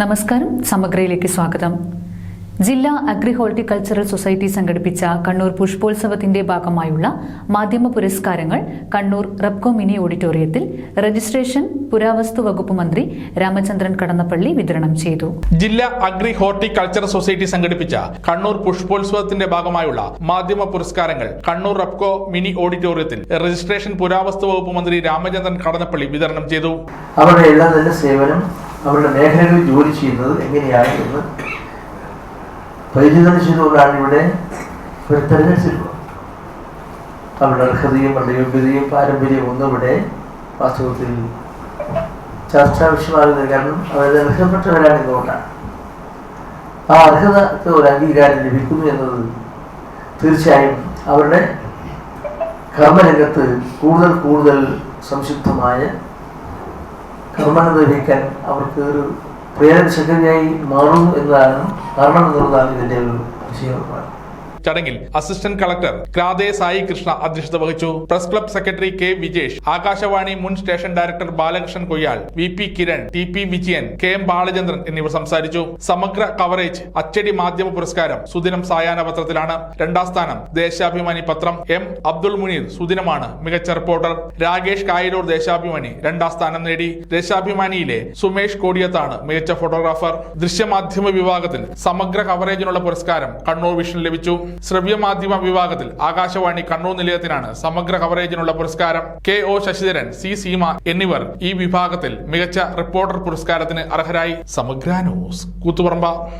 നമസ്കാരം സമഗ്രയിലേക്ക് സ്വാഗതം. ജില്ലാ അഗ്രി ഹോർട്ടിക്കൾച്ചറൽ സൊസൈറ്റി സംഘടിപ്പിച്ച കണ്ണൂർ പുഷ്പോത്സവത്തിന്റെ ഭാഗമായുള്ള മാധ്യമ പുരസ്കാരങ്ങൾ കണ്ണൂർ റബ്കോ മിനി ഓഡിറ്റോറിയത്തിൽ രജിസ്ട്രേഷൻ പുരാവസ്തു വകുപ്പ് മന്ത്രി രാമചന്ദ്രൻ കടന്നപ്പള്ളി വിതരണം ചെയ്തു. ജില്ലാ അഗ്രി ഹോർട്ടിക്കൾച്ചർ സൊസൈറ്റി സംഘടിപ്പിച്ച കണ്ണൂർ പുഷ്പോത്സവത്തിന്റെ ഭാഗമായുള്ള മാധ്യമ പുരസ്കാരങ്ങൾ കണ്ണൂർ റബ്കോ മിനി ഓഡിറ്റോറിയത്തിൽ രജിസ്ട്രേഷൻ പുരാവസ്തു വകുപ്പ് മന്ത്രി രാമചന്ദ്രൻ കടന്നപ്പള്ളി വിതരണം ചെയ്തു. അവരുടെ എല്ലാ നല്ല സേവനം അവരുടെ മേഖലകളിൽ ജോലി ചെയ്യുന്നത് എങ്ങനെയാണ് എന്ന് പരിചിതം ചെയ്തുകൊണ്ടാണ് ഇവിടെ ഇവർ തെരഞ്ഞെടുത്തിട്ടുള്ളത് അവരുടെ അർഹതയും അവരുടെ യോഗ്യതയും പാരമ്പര്യവും ഒന്നും ഇവിടെ വാസ്തവത്തിൽ ചർച്ചാ വിഷയമാകുന്നത് കാരണം അവരുടെ അർഹപ്പെട്ടവരാണ് എന്തുകൊണ്ടാണ് ആ അർഹതക്ക് ഒരു അംഗീകാരം ലഭിക്കുന്നു എന്നത് തീർച്ചയായും അവരുടെ കർമ്മരംഗത്ത് കൂടുതൽ കൂടുതൽ സംശുദ്ധമായ കർമ്മം നിർവഹിക്കാൻ അവർക്ക് ഒരു പ്രേരണ ശക്തിയായി മാറുന്നു എന്നതാണ് കാരണം എന്നുള്ളതാണ് ഇതിന്റെ ഒരു വിഷയമാണ് ചടങ്ങിൽ അസിസ്റ്റന്റ് കളക്ടർ ക്രാദേ സായി കൃഷ്ണ അധ്യക്ഷത വഹിച്ചു. Press club secretary K Vijesh Akashvani മുൻ station director Balakrishnan Koyyal V P Kiran T P Vijayan K M Balachandran എന്നിവർ സംസാരിച്ചു. സമഗ്ര കവറേജ് അച്ചടി മാധ്യമ പുരസ്കാരം സുദിനം സായാഹ്ന പത്രത്തിലാണ്. രണ്ടാം സ്ഥാനം ദേശാഭിമാനി പത്രം എം അബ്ദുൾ മുനീർ സുദിനമാണ്. മികച്ച റിപ്പോർട്ടർ രാകേഷ് കായലൂർ ദേശാഭിമാനി രണ്ടാം സ്ഥാനം നേടി. ദേശാഭിമാനിയിലെ സുമേഷ് കോടിയത്താണ് മികച്ച ഫോട്ടോഗ്രാഫർ. ദൃശ്യമാധ്യമ വിഭാഗത്തിൽ സമഗ്ര കവറേജിനുള്ള പുരസ്കാരം കണ്ണൂർ വിഷൻ ലഭിച്ചു. ശ്രവ്യമാധ്യമ വിഭാഗത്തിൽ ആകാശവാണി കണ്ണൂർ നിലയത്തിനാണ് സമഗ്ര കവറേജിനുള്ള പുരസ്കാരം. K O Sasidharan C Seema എന്നിവർ ഈ വിഭാഗത്തിൽ മികച്ച റിപ്പോർട്ടർ പുരസ്കാരത്തിന് അർഹരായി. സമഗ്ര ന്യൂസ് കൂത്തുപറമ്പ.